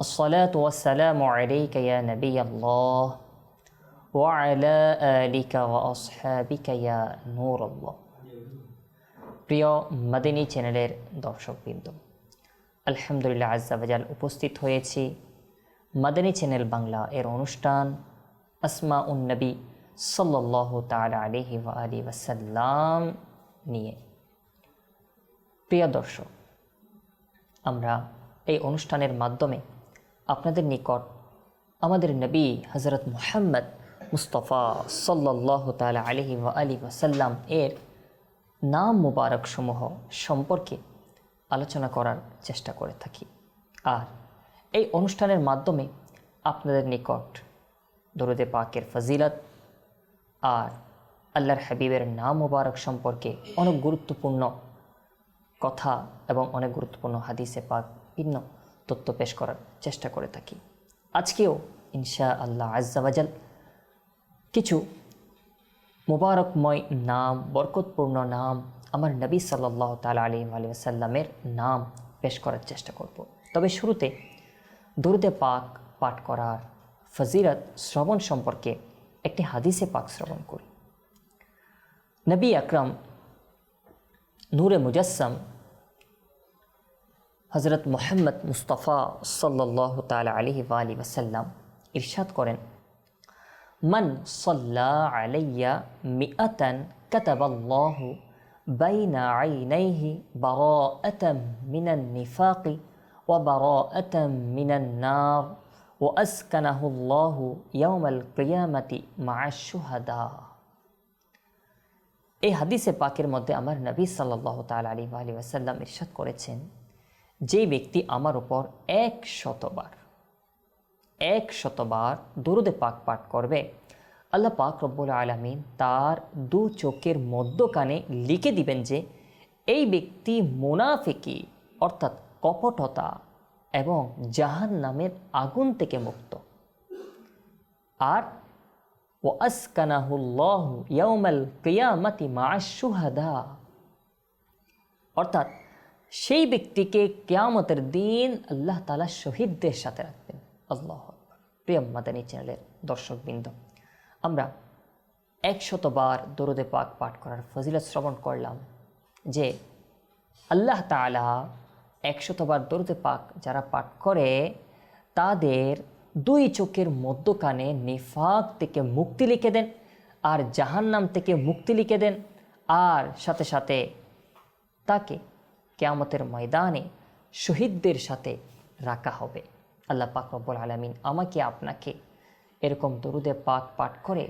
الصلاة والسلام عليك يا نبي الله وعلى آلك وأصحابك يا نور الله প্রিয় মাদিনী চ্যানেলের দর্শকবৃন্দ আলহামদুলিল্লাহ আজ্জাবাজাল উপস্থিত হয়েছি মাদানী চ্যানেল বাংলা এর অনুষ্ঠান আসমা উন্নবী সাল্লাহ তালা আলহি আলী ওয়াসাল্লাম নিয়ে প্রিয় দর্শক আমরা এই অনুষ্ঠানের মাধ্যমে আপনাদের নিকট, আমাদের নবী হজরত মুহাম্মদ মুস্তফা সাল্লাহ তালা আলহি আলী ওয়াসাল্লাম এর নাম মুবারকসমূহ সম্পর্কে আলোচনা করার চেষ্টা করে থাকি। আর এই অনুষ্ঠানের মাধ্যমে আপনাদের নিকট দরুদে পাকের ফজিলত আর আল্লাহর হাবিবের নাম মুবারক সম্পর্কে অনেক গুরুত্বপূর্ণ কথা এবং অনেক গুরুত্বপূর্ণ হাদিসে পাক ভিন্ন তথ্য পেশ করার চেষ্টা করে থাকি। আজকেও ইনশা আল্লাহ আজ্জাবাজাল কিছু মুবারকময় নাম, বরকতপূর্ণ নাম আমার নবী সাল্লাহ তালা আলী সাল্লামের নাম পেশ করার চেষ্টা করব। তবে শুরুতে দুরুদে পাক পাঠ করার ফজিরত শ্রবণ সম্পর্কে একটি হাদিসে পাক শ্রবণ করি। নবী আকরম নূরে মুজাসম হজরত মোহাম্মদ মুস্তফা সাল্লাহ তালা আলহি আলি ওসাল্লাম ইরশাদ করেন, মান সাল্লা আলাইয়া মিআতান কাতাবাল্লাহু বাইনা আইনাইহি বারাআতাম মিনান নিফাকি ওয়া বারাআতাম মিনান নার ওয়া আসকানাহুল্লাহু ইয়াউমাল কিয়ামাতি মাআশ শুহাদা। এই হাদিসে পাকের মধ্যে আমার নবী সাল্লাল্লাহু তাআলা আলাইহি ওয়াসাল্লাম ইরশাদ করেছেন যে ব্যক্তি আমার উপর এক শতবার এক শতবার দরুদে পাক পাঠ করবে, আল্লাহ পাক রব্বুল আলমিন তার দু চোখের মধ্যকানে লিখে দিবেন যে, এই ব্যক্তি মুনাফিকি, অর্থাৎ কপটতা এবং জাহান নামের আগুন থেকে মুক্ত। আর ও আসকানাহুল্লাহ ইয়াউমাল কিয়ামাতি মাশুহাদা অর্থাৎ সেই ব্যক্তিকে কেয়ামতের দিন আল্লাহ তালা শহীদদের সাথে রাখবেন। আল্লাহ প্রিয় মাদানী চ্যানেলের দর্শকবৃন্দ, আমরা একশতবার দরুদে পাক পাঠ করার ফজিলত শ্রবণ করলাম যে আল্লাহ তালা একশতবার দরুদে পাক যারা পাঠ করে, তাদের দুই চোখের মধ্যকানে নিফাক থেকে মুক্তি লিখে দেন, আর জাহান্নাম থেকে মুক্তি লিখে দেন, আর সাথে সাথে তাকে কেয়ামতের ময়দানে শহীদদের সাথে রাখা হবে। আল্লাহ পাক রব্বুল আলমিন আমাকে, আপনাকে এরকম দরুদে পাক পাঠ করে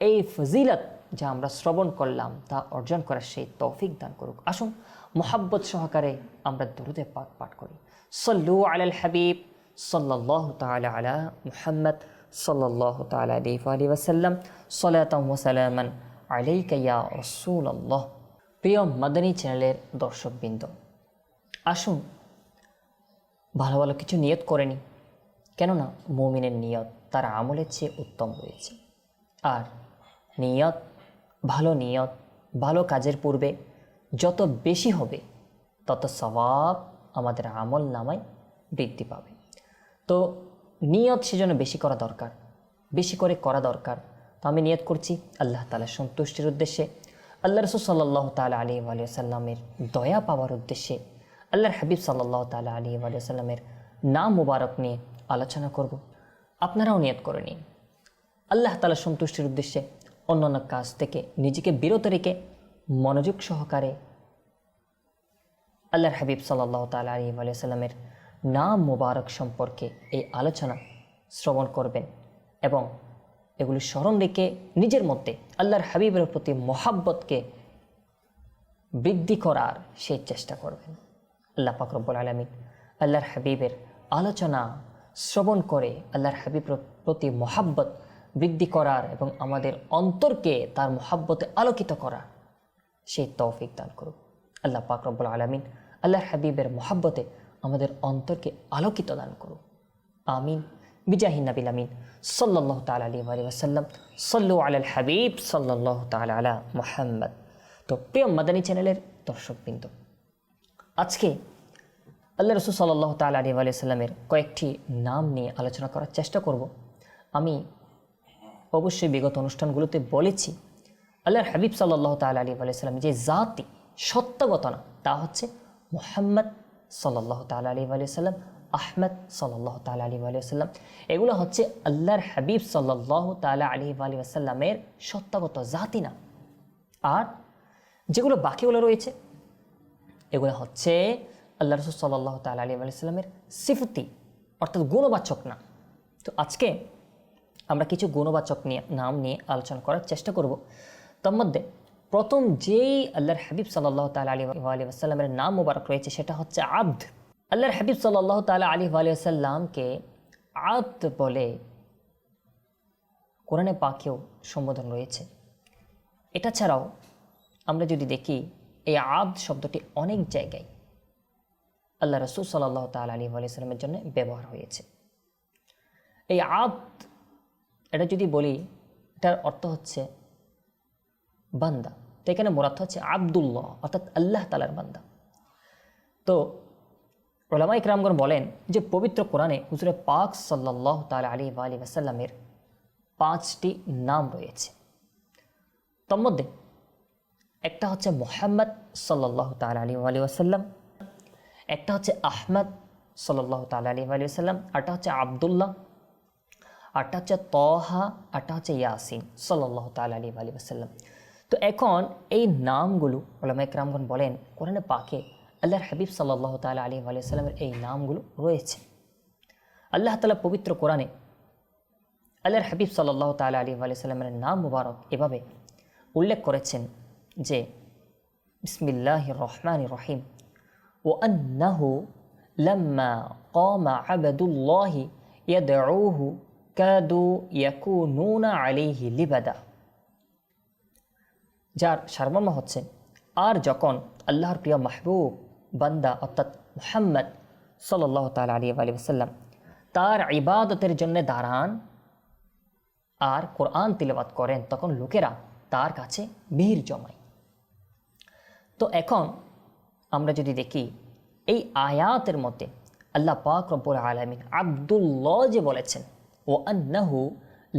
এই ফজিলত যা আমরা শ্রবণ করলাম, তা অর্জন করার সেই তৌফিক দান করুক। আসুন, মোহাব্বত সহকারে আমরা দরুদে পাক পাঠ করি। সল্লু আলাল হাবিব সাল্লাহ তালা আলা মুহাম্মদ সাল্লাহ তালা আলী আলী ওসাল্লাম সলাতম ওসালামান আলাইকাইয়া রসুল আল্লাহ প্রিয় মাদানী চ্যানেলের দর্শকবৃন্দ, আসুন ভালো ভালো কিছু নিয়ত করে করেনি কেননা মৌমিনের নিয়ত তার আমলের চেয়ে উত্তম রয়েছে। আর নিয়ত, ভালো নিয়ত, ভালো কাজের পূর্বে যত বেশি হবে, তত স্বভাব আমাদের আমল নামায় বৃদ্ধি পাবে। তো নিয়ত সেজন্য বেশি করা দরকার, বেশি করে করা দরকার। তো আমি নিয়ত করছি, আল্লাহ তালা সন্তুষ্টির উদ্দেশ্যে আল্লাহ রসুল সাল্লাহ তালা আলী আলিয়াল্লামের দয়া পাওয়ার উদ্দেশ্যে আল্লাহর হাবিব সাল্লাহ তালা আলী আলিয়াল্লামের নাম মুবারক নিয়ে আলোচনা করব। আপনারাও নিয়ত করে নিন। আল্লাহ তালা সন্তুষ্টির উদ্দেশ্যে অন্য অন্য কাজ থেকে নিজেকে বিরত রেখে মনোযোগ সহকারে আল্লাহর হাবিব সাল্লাহ তাল আলী আলিয়াল্লামের নাম মুবারক সম্পর্কে এই আলোচনা শ্রবণ করবেন এবং এগুলি স্মরণ রেখে নিজের মধ্যে আল্লাহর হাবিবের প্রতি মহাব্বতকে বৃদ্ধি করার সেই চেষ্টা করবেন। আল্লাহ পাকরব্বুল আলমিন আল্লাহর হাবিবের আলোচনা শ্রবণ করে আল্লাহর হাবিবের প্রতি মহাব্বত বৃদ্ধি করার এবং আমাদের অন্তরকে তার মহাব্বতে আলোকিত করার সেই তৌফিক দান করুক আল্লাহ পাক রব্বুল আলমিন আল্লাহ হাবিবের মহাব্বতে আমাদের অন্তরকে আলোকিত দান করুক আমিন। বিজাহিন নাবিল আমিন। সাল্লাহ তাল আলী আলী ওসাল্লাম সাল্লু আল হাবিব সাল্লাহ তাল আলা মোহাম্মদ। তো প্রিয় মাদানী চ্যানেলের দর্শকবৃন্দ, আজকে আল্লাহ রসুল সাল্লাহ তাল আলী আলী সাল্লামের কয়েকটি নাম নিয়ে আলোচনা করার চেষ্টা করব। আমি অবশ্যই বিগত অনুষ্ঠানগুলোতে বলেছি আল্লাহর হাবিব সাল্লাহ তাল আলী আলাইসাল্লাম যে জাতি সত্যগত না, তা হচ্ছে মোহাম্মদ সাল্লাহ তাল আলী আলাইসাল্লাম আহমদ সাল্লাহ তাল আলী আলাইসাল্লাম এগুলো হচ্ছে আল্লাহর হাবিব সাল্লাহ তালা আলী আলী আসাল্লামের সত্যগত জাতি না আর যেগুলো বাকিগুলো রয়েছে, এগুলো হচ্ছে আল্লাহ রসুল সাল্লাহ তাল আলী আলাইসাল্লামের সিফতি, অর্থাৎ গুণবাচক না তো আজকে আমরা কিছু গুণবাচক নিয়ে, নাম নিয়ে আলোচনা করার চেষ্টা করব। তার মধ্যে প্রথম যেই আল্লাহর হাবিব সাল্লাহ তাল আলী আলী আসাল্লামের নাম মুবারক রয়েছে, সেটা হচ্ছে আব্দ। আল্লাহর হাবিব সাল্লাহ তালা আলী আলী আসাল্লামকে আব্দ বলে কোরআনে পাকেও সম্বোধন রয়েছে। এটা ছাড়াও আমরা যদি দেখি, এই আব্দ শব্দটি অনেক জায়গায় আল্লাহ রসুল সাল্লাহ তাল আলী আলি সাল্লামের জন্য ব্যবহার হয়েছে। এই আব্দ এটা যদি বলি, এটার অর্থ হচ্ছে বান্দা। তো এখানে মোরাত হচ্ছে আবদুল্লাহ, অর্থাৎ আল্লাহ তালার বান্দা। তো ওলামা ইকরামগণ বলেন যে পবিত্র কোরআনে হুজুরে পাক সাল্লাহ তাল আলী আলী আসাল্লামের পাঁচটি নাম রয়েছে। তোর মধ্যে একটা হচ্ছে মোহাম্মদ সাল্লাহ তাল আলী আলী আসাল্লাম একটা হচ্ছে আহমদ সাল্লাহ তাল আলী আলী আসাল্লাম আরটা হচ্ছে আবদুল্লাহ, আরটা হচ্ছে তহা, আরটা হচ্ছে ইয়াসিন সাল্লাহ তাল আলী আলী আসাল্লাম তো এখন এই নামগুলো ওলামা ইকরামগণ বলেন কোরআনে পাকে আল্লাহর হাবিব সাল্লাহ তাল আলী আলিয়াল্লামের এই নামগুলো রয়েছে। আল্লাহ তালা পবিত্র কোরআনে আল্লাহর হাবিব সাল্লাহ তাল আলী আলিয়াল্লামের নাম মুবারক এভাবে উল্লেখ করেছেন যে বিসমিল্লাহ রহমান রহিম। ও আন্নাহু লম্মা কমা আবদুল্লাহি ইয়াদউহু কাদু ইয়াকুনুনা আলাইহি লিবাদা। যার সারমর্ম হচ্ছে, আর যখন আল্লাহর প্রিয় মাহবুব বান্দা, অর্থাৎ মুহাম্মদ সাল্লাহ তাল আলী আলী আসাল্লাম তার ইবাদতের জন্য দাঁড়ান আর কোরআন তিলবাত করেন, তখন লোকেরা তার কাছে ভিড় জমায়। তো এখন আমরা যদি দেখি, এই আয়াতের মধ্যে আল্লাহ পাক রব্বুল আলমিন আবদুল্লাহ যে বলেছেন ও আন্নাহু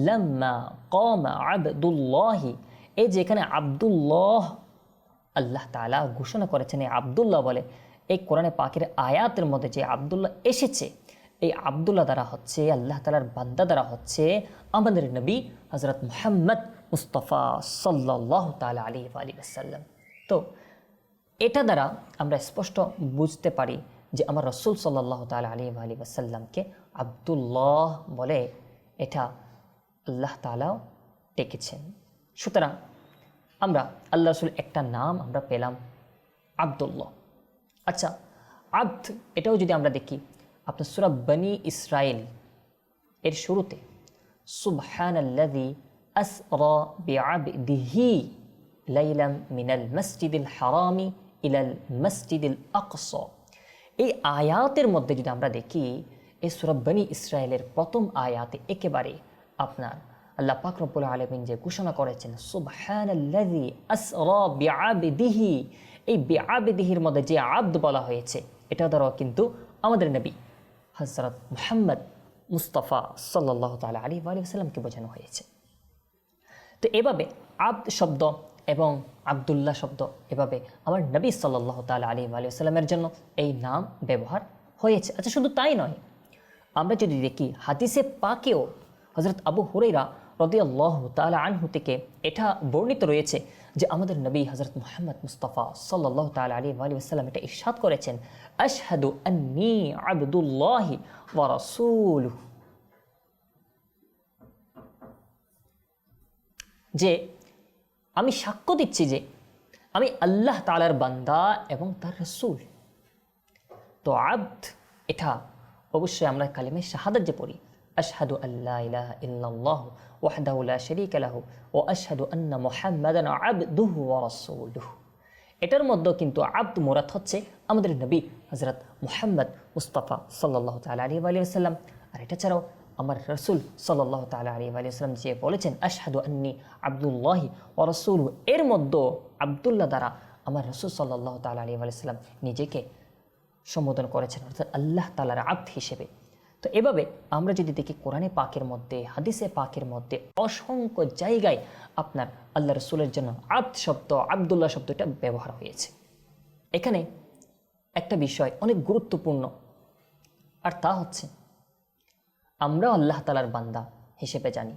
লাম্মা কম আবদুল্লাহি এই যে এখানে আবদুল্লাহ আল্লাহ তালা ঘোষণা করেছেন, এই আবদুল্লাহ বলে এই কোরআনে পাখির আয়াতের মধ্যে যে আবদুল্লাহ এসেছে, এই আবদুল্লাহ দ্বারা হচ্ছে, আল্লাহ তালার বান্দা দ্বারা হচ্ছে আমাদের নবী হজরত মোহাম্মদ মুস্তফা সাল্লাহ তালা আলী আলী আসাল্লাম তো এটা দ্বারা আমরা স্পষ্ট বুঝতে পারি যে আমার রসুল সাল্লাহ তালা আলী আলী আসাল্লামকে আবদুল্লাহ বলে এটা আল্লাহ তালাও ডেকেছেন। সুতরাং আমরা, আল্লাহ রসুল একটা নাম আমরা পেলাম আবদুল্লাহ। আচ্ছা আব্দ এটাও যদি আমরা দেখি আপনার সুরা বনি ইসরায়েল এর শুরুতে সুবহান আল্লাদি আসরা বিআবদিহি লাইলাম মিনাল মসজিদুল হারামি ইলাল মসজিদুল আকস। এই আয়াতের মধ্যে যদি আমরা দেখি, এই সুরা ইসরায়েলের প্রথম আয়াতে একেবারে আপনার আল্লাহ পাক রব্বুল আলমিন যে ঘোষণা করেছেন, সুবহানাল্লাযী আসরা বিআবদিহি এই বিআবদিহির মধ্যে যে আব্দ বলা হয়েছে, এটা দ্বারাও কিন্তু আমাদের নবী হজরত মোহাম্মদ মুস্তফা সাল্লাহ তালা আলী আলী সাল্লামকে বোঝানো হয়েছে। তো এভাবে আব্দ শব্দ এবং আবদুল্লাহ শব্দ এভাবে আমার নবী সাল্লাহ তালা আলী আলী সাল্লামের জন্য এই নাম ব্যবহার হয়েছে। আচ্ছা শুধু তাই নয়, আমরা যদি দেখি হাদিসে পাকেও হজরত আবু হুরেরা রদিয়াল্লাহ তালা আনহু থেকে এটা বর্ণিত রয়েছে যে আমাদের নবী হজরত মোহাম্মদ মুস্তফা সাল্লাহ তাল আলী আলী এটা ইরশাদ করেছেন, আশহাদু আন্নি আবদুল্লাহি ওয়া রাসূলুহু। যে আমি সাক্ষ্য দিচ্ছি যে আমি আল্লাহ তালার বান্দা এবং তার রসুল। তো আব্দ, এটা অবশ্যই আমরা কালিমে শাহাদাত যে পড়ি, আশহাদু আল্লাহ ইলাহা ইল্লাল্লাহ ওয়াহদাহু লা শারীকা লাহু ওয়া আশহাদু আন্না মুহাম্মাদান আবদুহু ওয়া রাসূলুহু এটার মধ্যে কিন্তু আব্দ মোরাদ হচ্ছে আমাদের নবী হজরত মুহাম্মদ মুস্তাফা সাল্লাহ তালা আলী আলী আসাল্লাম আর এটা ছাড়াও আমার রসুল সাল্লাহ তালা আলী আলী আসলাম যে বলেছেন, আশহাদু আন্নি আবদুল্লাহি ও রসুল। এর মধ্যে আবদুল্লাহ দ্বারা আমার রসুল সাল্লাহ তালা আলী আলাইসাল্লাম নিজেকে সম্বোধন করেছেন, অর্থাৎ আল্লাহ তালার আব্দ হিসেবে। তো এভাবে আমরা যদি দেখি কোরআনে পাকের মধ্যে, হাদিসে পাকের মধ্যে অসংখ্য জায়গায় আপনার আল্লাহ রসুলের জন্য আব্দ শব্দ, আবদুল্লাহ শব্দটা ব্যবহার হয়েছে। এখানে একটা বিষয় অনেক গুরুত্বপূর্ণ, আর তা হচ্ছে আমরাও আল্লাহ তালার বান্দা হিসেবে জানি,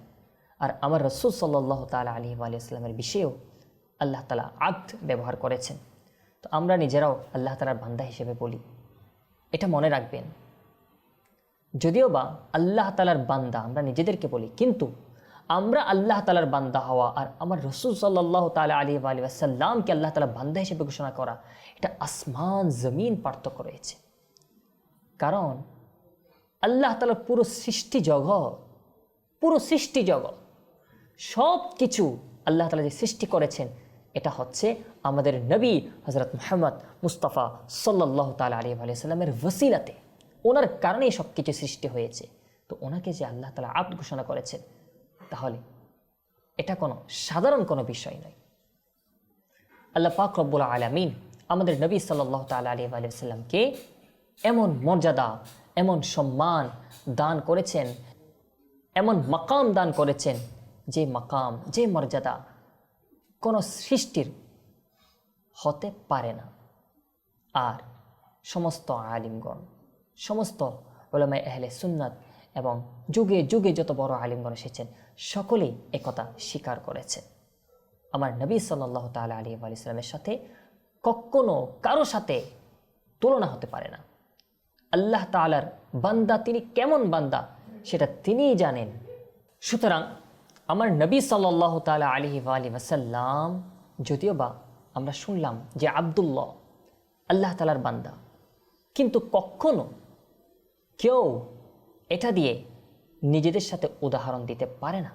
আর আমার রসুল সাল্লাহ তালা আলী আলিয়াস্লামের বিষয়েও আল্লাহ তালা আব্দ ব্যবহার করেছেন। তো আমরা নিজেরাও আল্লাহ তালার বান্দা হিসেবে বলি। এটা মনে রাখবেন যদিও বা আল্লাহ তালার বান্দা, আমরা নিজেদেরকে বলি, কিন্তু আমরা আল্লাহ তালার বান্দা হওয়া আর আমার রসুল সাল্লাহ তালা আলী আলী আসাল্লামকে আল্লাহ তালা বান্দা হিসেবে ঘোষণা করা, এটা আসমান, জমিন পার্থক্য রয়েছে। কারণ আল্লাহ তালার পুরো সৃষ্টি জগৎ, পুরো সৃষ্টি জগৎ সব কিছু আল্লাহ তালা যে সৃষ্টি করেছেন, এটা হচ্ছে আমাদের নবী হজরত মোহাম্মদ মুস্তাফা সাল্লাহ তালা আলী সাল্লামের ওসিলাতে ওনার কারণেই সব কিছু সৃষ্টি হয়েছে। তো ওনাকে যে আল্লাহ তালা আব্দ ঘোষণা করেছেন, তাহলে এটা কোনো সাধারণ কোনো বিষয় নয়। আল্লাহ পাক রব্বুল আলমিন আমাদের নবী সাল্লাহ তালা আলী আলিয়াল্লামকে এমন মর্যাদা, এমন সম্মান দান করেছেন, এমন মাকাম দান করেছেন যে মাকাম, যে মর্যাদা কোনো সৃষ্টির হতে পারে না। আর সমস্ত আলিমগণ সমস্ত ওলামায় আহলে সুন্নাত এবং যুগে যুগে যত বড় আলিমগণ এসেছেন, সকলেই একথা স্বীকার করেছে। আমার নবী সাল্লাহ তালা আলী আলিয়াল্লামের সাথে কখনো কারও সাথে তুলনা হতে পারে না। আল্লাহ তালার বান্দা তিনি কেমন বান্দা সেটা তিনিই জানেন। সুতরাং আমার নবী সাল্লাহ তালা আলী আলী ওয়াসাল্লাম যদিও বা আমরা শুনলাম যে আবদুল্লাহ আল্লাহ তালার বান্দা, কিন্তু কখনো কেউ এটা দিয়ে নিজেদের সাথে উদাহরণ দিতে পারে না।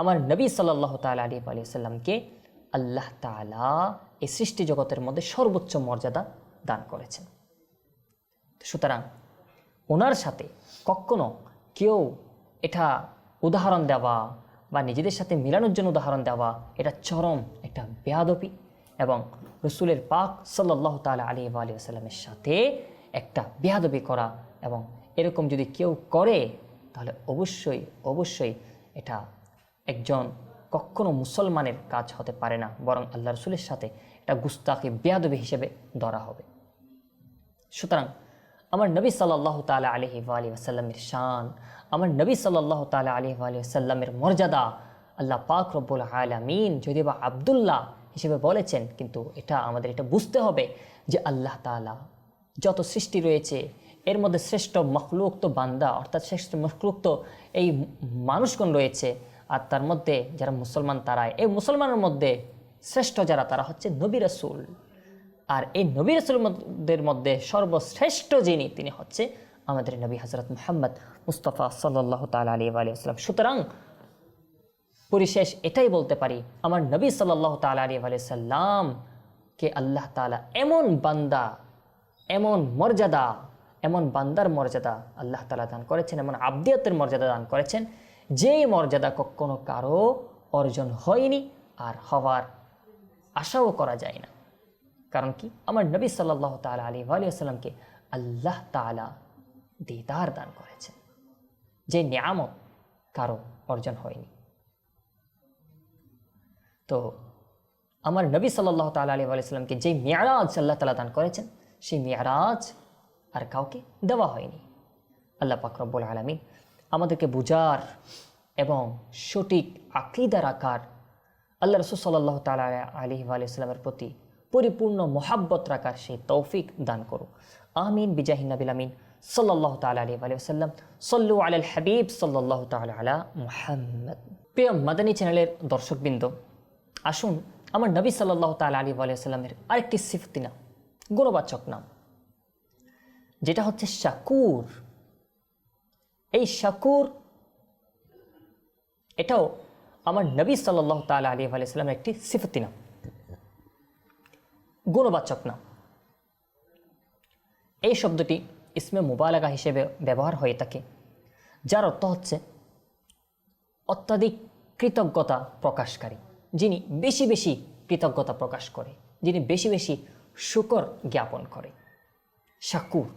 আমার নবী সাল্লাহ তালা আলী আলী সাল্লামকে আল্লাহ তালা এই সৃষ্টি জগতের মধ্যে সর্বোচ্চ মর্যাদা দান করেছেন। সুতরাং ওনার সাথে কখনো কেউ এটা উদাহরণ দেওয়া বা নিজেদের সাথে মিলানোর জন্য উদাহরণ দেওয়া, এটা চরম একটা বেয়াদপি এবং রসুলের পাক সাল্লাহ তালা আলী আলী আসাল্লামের সাথে একটা বেয়াদবি করা এবং এরকম যদি কেউ করে, তাহলে অবশ্যই অবশ্যই এটা একজন কখনো মুসলমানের কাজ হতে পারে না, বরং আল্লাহ রসুলের সাথে এটা গুস্তাকে বেয়াদবি হিসেবে ধরা হবে। সুতরাং আমার নবী সাল্লাহ তালা আলহি আলী আসাল্লামের শান, আমার নবী সাল্লাহ তালা আলহি আলী আসাল্লামের মর্যাদা আল্লাহ পাক রব্বুল আলমিন যদি বা আবদুল্লাহ হিসেবে বলেছেন, কিন্তু এটা আমাদের এটা বুঝতে হবে যে আল্লাহ তালা যত সৃষ্টি রয়েছে এর মধ্যে শ্রেষ্ঠ মখলুক তো বান্দা, অর্থাৎ শ্রেষ্ঠ মখলুক তো এই মানুষগণ রয়েছে। আর তার মধ্যে যারা মুসলমান তারা এই মুসলমানের মধ্যে শ্রেষ্ঠ যারা, তারা হচ্ছে নবী রসুল। আর এই নবী রসুলদের মধ্যে সর্বশ্রেষ্ঠ যিনি, তিনি হচ্ছে আমাদের নবী হজরত মোহাম্মদ মুস্তফা সাল্লাহ তাল আলী আলিয়াল্লাম সুতরাং পরিশেষ এটাই বলতে পারি, আমার নবী সাল্লাহ তাল আলী আলিয়াল্লামকে আল্লাহ তালা এমন বান্দা, এমন মর্যাদা এমন বান্দার মর্যাদা আল্লাহ তালা দান করেছেন, এমন আবদিয়তের মর্যাদা দান করেছেন, যেই মর্যাদা কখনো কারও অর্জন হয়নি আর হওয়ার আশাও করা যায় না। কারণ কি? আমার নবী সাল্লাহ তালা আলী আলিয়াল্লামকে আল্লাহ তালা দিদার দান করেছেন, যে নিয়ামত কারও অর্জন হয়নি। তো আমার নবী সাল্লাহ তালা আলী আলিয়াল্লামকে যে মেয়ারাজ আল্লাহ তালা দান করেছেন, সেই মেয়ারাজ আর কাউকে দেওয়া হয়নি। আল্লাহ পাকরব্বুল আলমী আমাদেরকে বুঝার এবং সঠিক আকিদা রাখার আল্লাহ রসুল সাল্লাহ তালা আলী আলিয়াল্লামের প্রতি পরিপূর্ণ মহাব্বত রাখার সেই তৌফিক দান করো আমিন, বিজাহিন নবিল আমিন। সাল্লাহ তালা আলী সাল্লাম সল্লু আল হাবিব সাল্লাহ তালা আলা মুহাম্মদ। প্রিয় মাদানী চ্যানেলের দর্শকবৃন্দ, আসুন আমার নবী সাল্লাহ তালা আলী আলিয়াল্লামের আরেকটি সিফতি নাম গুণবাচক নাম। যেটা হচ্ছে শাকুর। এই শাকুর, এটাও আমার নবী সাল্লাহ তাল আলী আলাইসাল্লামের একটি সিফতি নাম। গুণবাচক নাম। এই শব্দটি ইসমে মুবালাগা হিসেবে ব্যবহার হয়ে থাকে, যার অর্থ হচ্ছে অত্যাধিক কৃতজ্ঞতা প্রকাশকারী, যিনি বেশি বেশি কৃতজ্ঞতা প্রকাশ করে, যিনি বেশি বেশি শুকর জ্ঞাপন করে। শাকুর।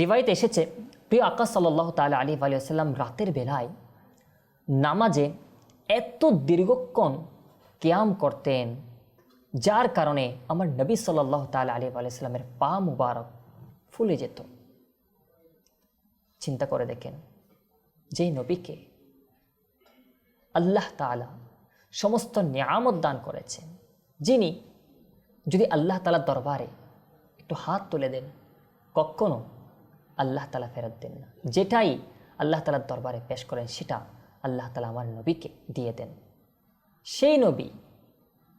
রিবাইতে এসেছে, প্রিয় আকাশ সাল্লাহ তাল আলী আলিয়াল্লাম রাতের বেলায় নামাজে এত দীর্ঘক্ষণ ক্যাম করতেন, যার কারণে আমার নবী সাল্লাহ তাল আলী আলাইস্লামের পা মুবারক ফুলে যেত। চিন্তা করে দেখেন, যেই নবীকে আল্লাহ তালা সমস্ত নিয়ামত দান করেছেন, যিনি যদি আল্লাহ তালার দরবারে একটু হাত তুলে দেন, কখনো আল্লাহ তালা ফেরত দেন না। যেটাই আল্লাহ তালার দরবারে পেশ করেন, সেটা আল্লাহ তালা আমার নবীকে দিয়ে দেন। সেই নবী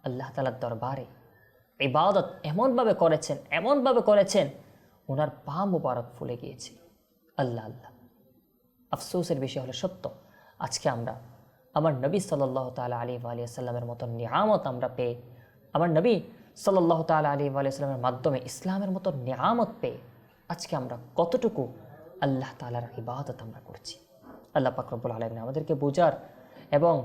আল্লাহ তালার দরবারে ইবাদত এমনভাবে করেছেন এমনভাবে করেছেন, ওনার পা মুবারক ফুলে গিয়েছে। আল্লাহ আল্লাহ। আফসোসের বিষয় হলো সত্য। আজকে আমরা আমার নবী সাল্লাহ তালা আলী আলিয়াল্লামের মতো নিয়ামত আমরা পেয়ে, আমার নবী সাল্লাহ তালা আলী আলিয়াল্লামের মাধ্যমে ইসলামের মতো নিয়ামত পেয়ে আজকে আমরা কতটুকু আল্লাহ তালার ইবাদত আমরা করছি? আল্লাহ পাকরবুল আলমিন আমাদেরকে বোঝার এবং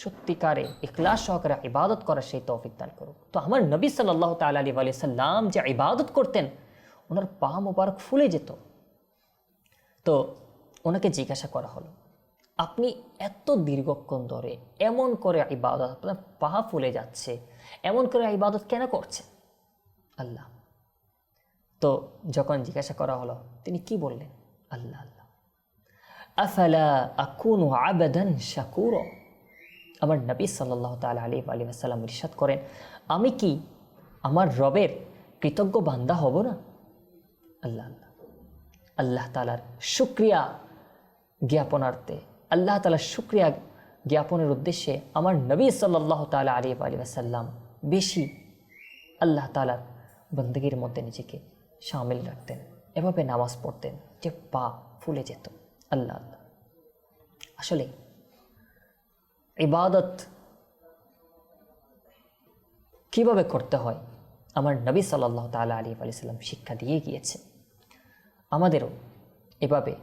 সত্যিকারে ইখলাস সহকারে ইবাদত করার সেই তৌফিক দান করুক। তো আমার নবী সাল্লাহ তাল আলী আলি সাল্লাম যে ইবাদত করতেন, ওনার পা মোবারক ফুলে যেত। তো ওনাকে জিজ্ঞাসা করা হলো, আপনি এত দীর্ঘক্ষণ ধরে এমন করে ইবাদত, আপনার পা ফুলে যাচ্ছে, এমন করে ইবাদত কেন করছেন? আল্লাহ তো যখন জিজ্ঞাসা করা হলো, তিনি কি বললেন? আল্লাহ আল্লাহ। আফালা আকুন আবেদন শাকুর? আমার নবী সাল্লাহ তাল আলী আলী আসাল্লাম ইরশাদ করেন, আমি কি আমার রবের কৃতজ্ঞ বান্দা হব না? আল্লাহ আল্লাহ। আল্লাহ তালার শুক্রিয়া জ্ঞাপনার্থে, আল্লাহ তালার শুক্রিয়া জ্ঞাপনের উদ্দেশ্যে আমার নবী সাল্লাহ তালা আলী আলী আসাল্লাম বেশি আল্লাহ তালার বন্দগির মধ্যে নিজেকে সামিল রাখতেন, এভাবে নামাজ পড়তেন যে পা ফুলে যেত। আল্লাহ। আল্লাহ আসলে ইবাদত কীভাবে করতে হয়? আমার নবী সাল্লাহ তালা আলী আলিয়াল্লাম শিক্ষা দিয়ে গিয়েছে। আমাদেরও এভাবে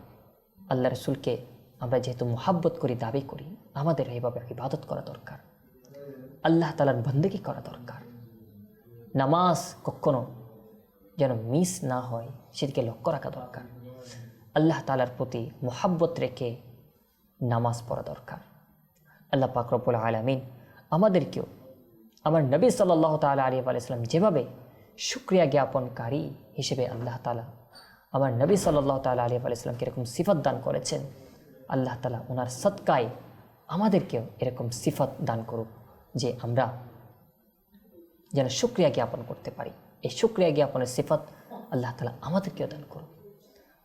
আল্লাহ রসুলকে আমরা যেহেতু মোহাব্বত করি, দাবি করি আমাদের এভাবে ইবাদত করা দরকার। আল্লাহ তালার বন্দেগি করা দরকার। নামাজ কখনো যেন মিস না হয়, সেদিকে লক্ষ্য রাখা দরকার। আল্লাহ তালার প্রতি মোহাব্বত রেখে নামাজ পড়া দরকার। আল্লাহ পাকরবুল আলমিন আমাদেরকেও, আমার নবী সাল্লাহ তালা আলী আলাইসলাম যেভাবে শুক্রিয়া জ্ঞাপনকারী হিসেবে আল্লাহ তালা আমার নবী সাল্লাহ তালা আলী আলাইসলামকে এরকম সিফত দান করেছেন, আল্লাহ তালা ওনার সৎকায় আমাদেরকেও এরকম সিফত দান করুক যে আমরা যেন শুক্রিয়া জ্ঞাপন করতে পারি। এই শুক্রিয়া জ্ঞাপনের সিফত আল্লাহ তালা আমাদেরকেও দান করুক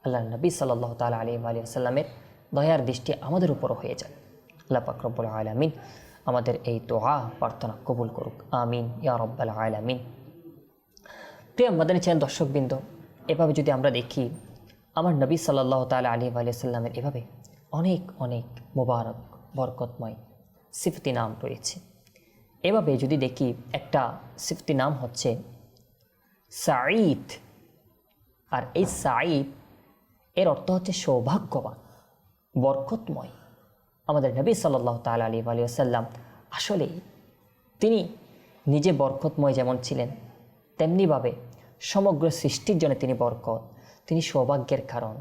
আল্লাহ নবী সাল্লাহ তালা আলী আলী আসাল্লামের দয়ার দৃষ্টি আমাদের উপরও হয়ে যায় আল্লাহ পাকরবুল আলমিন আমাদের এই দোয়া, প্রার্থনা কবুল করুক। আমিন, ইয়া রব্বাল আলমিন। প্রিয় মাদানী চ্যানেল দর্শকবৃন্দ, এভাবে যদি আমরা দেখি, আমার নবী সাল্লাহ তালা আলী আলিয়াল্লামের এভাবে অনেক অনেক মোবারক, বরকতময় সিফতি নাম রয়েছে। এভাবে যদি দেখি, একটা সিফতি নাম হচ্ছে সাঈদ। আর এই সাঈদ, এর অর্থ হচ্ছে সৌভাগ্যবান, বরকতময়। আমাদের নবী সাল্লাহ তাল আলী আলিয়াল্লাম আসলে তিনি নিজে বরকতময় যেমন ছিলেন, তেমনিভাবে সমগ্র সৃষ্টির জন্য তিনি বরকত, তিনি সৌভাগ্যের কারণ।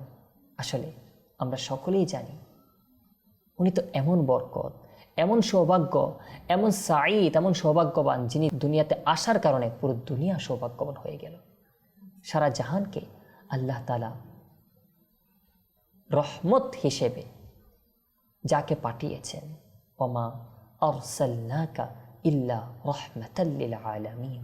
আসলে আমরা সকলেই জানি, উনি তো এমন বরকত এমন সৌভাগ্য, এমন সাঈদ, এমন সৌভাগ্যবান যিনি দুনিয়াতে আসার কারণে পুরো দুনিয়া সৌভাগ্যবান হয়ে গেল। সারা জাহানকে আল্লাহ তালা রহমত হিসেবে যাকে পাঠিয়েছেন, ওমা অরসাল্লাকা ইল্লা রহমতাল্লিল আলমিন।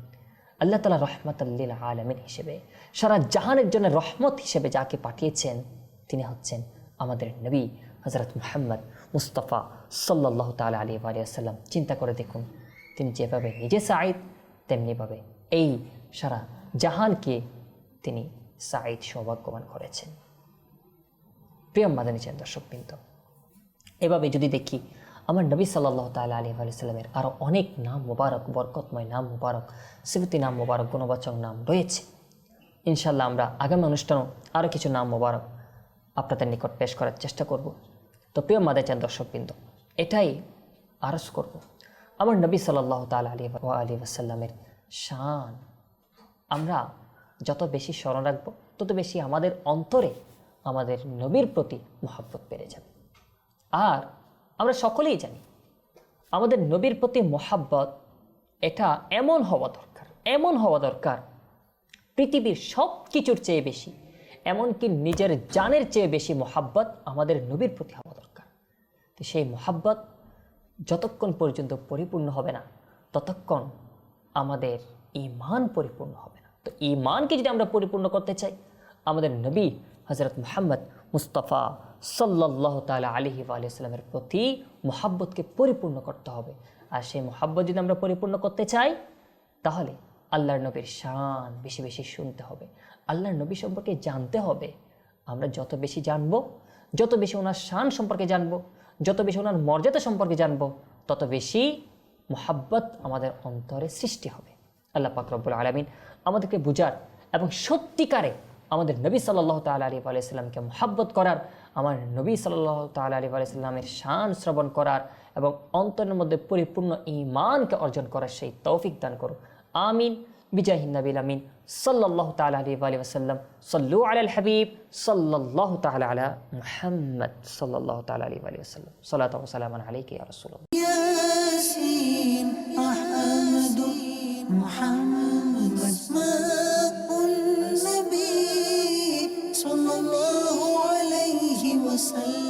আল্লাহ তালা রহমতাল্লিল আলমিন হিসেবে, সারা জাহানের জন্য রহমত হিসেবে যাকে পাঠিয়েছেন, তিনি হচ্ছেন আমাদের নবী হজরত মুহাম্মদ মুস্তফা সাল্লাহ তাল আলী আলিয়াল্লাম চিন্তা করে দেখুন, তিনি যেভাবে নিজে সাঈদ, তেমনিভাবে এই সারা জাহানকে তিনি সাঈদ সৌভাগ্যবান করেছেন। প্রিয়ম মাদানী চান দর্শকবৃন্দ, এভাবে যদি দেখি, আমার নবী সাল্লাহ তালা আলী আলাইসাল্লামের আরও অনেক নাম মুবারক, বরকতময় নাম মুবারক, স্মৃতি নাম মুবারক, গুণবাচক নাম রয়েছে। ইনশাল্লাহ আমরা আগামী অনুষ্ঠানও আরও কিছু নাম মুবারক আপনাদের নিকট পেশ করার চেষ্টা করব। তো প্রিয় মাদাচান দর্শকবৃন্দ, এটাই আরজ করব। আমার নবী সাল্লাহ তাল আলী আলী আসাল্লামের শান। আমরা যত বেশি স্মরণ রাখব, তত বেশি আমাদের অন্তরে আমাদের নবীর প্রতি মহাব্বত বেড়ে যাবে। আর আমরা সকলেই জানি, আমাদের নবীর প্রতি মহাব্বত এটা এমন হওয়া দরকার, এমন হওয়া দরকার পৃথিবীর সব কিছুর চেয়ে বেশি। এমনকি নিজের জানের চেয়ে বেশি মহাব্বত আমাদের নবীর প্রতি হওয়া দরকার। তো সেই মহাব্বত যতক্ষণ পর্যন্ত পরিপূর্ণ হবে না, ততক্ষণ আমাদের ইমান পরিপূর্ণ হবে না। তো ইমানকে যদি আমরা পরিপূর্ণ করতে চাই, আমাদের নবী হজরত মোহাম্মদ মুস্তফা সাল্লাহ তালা আলহি আলিয়াল্লামের প্রতি মোহাব্বতকে পরিপূর্ণ করতে হবে। আর সেই মোহাব্বত যদি আমরা পরিপূর্ণ করতে চাই, তাহলে আল্লাহর নবীর শান বেশি বেশি শুনতে হবে। আল্লাহর নবী সম্পর্কে জানতে হবে। আমরা যত বেশি জানব, যত বেশি ওনার শান সম্পর্কে জানব, যত বেশি ওনার মর্যাদা সম্পর্কে জানব, তত বেশি মোহাব্বত আমাদের অন্তরে সৃষ্টি হবে। আল্লাহ পাক রব্বুল আলমিন আমাদেরকে বুঝার এবং সত্যিকারে আমাদের নবী সাল্লাহ তাল আলী আলাইসাল্লামকে মোহাব্বত করার, আমার নবী সাল্লাহ তাল আলী আলাইসাল্লামের শান শ্রবণ করার এবং অন্তরের মধ্যে পরিপূর্ণ ইমানকে অর্জন করার সেই তৌফিক দান করো আমিন। بجاه النبي الأمين صلى الله تعالى عليه وآله وسلم. صلوا على الحبيب صلى الله تعالى على محمد صلى الله تعالى عليه وآله وسلم. صلاة وسلاما عليك يا رسول الله. ياسين أحمد محمد أسماء النبي صلى الله عليه وسلم.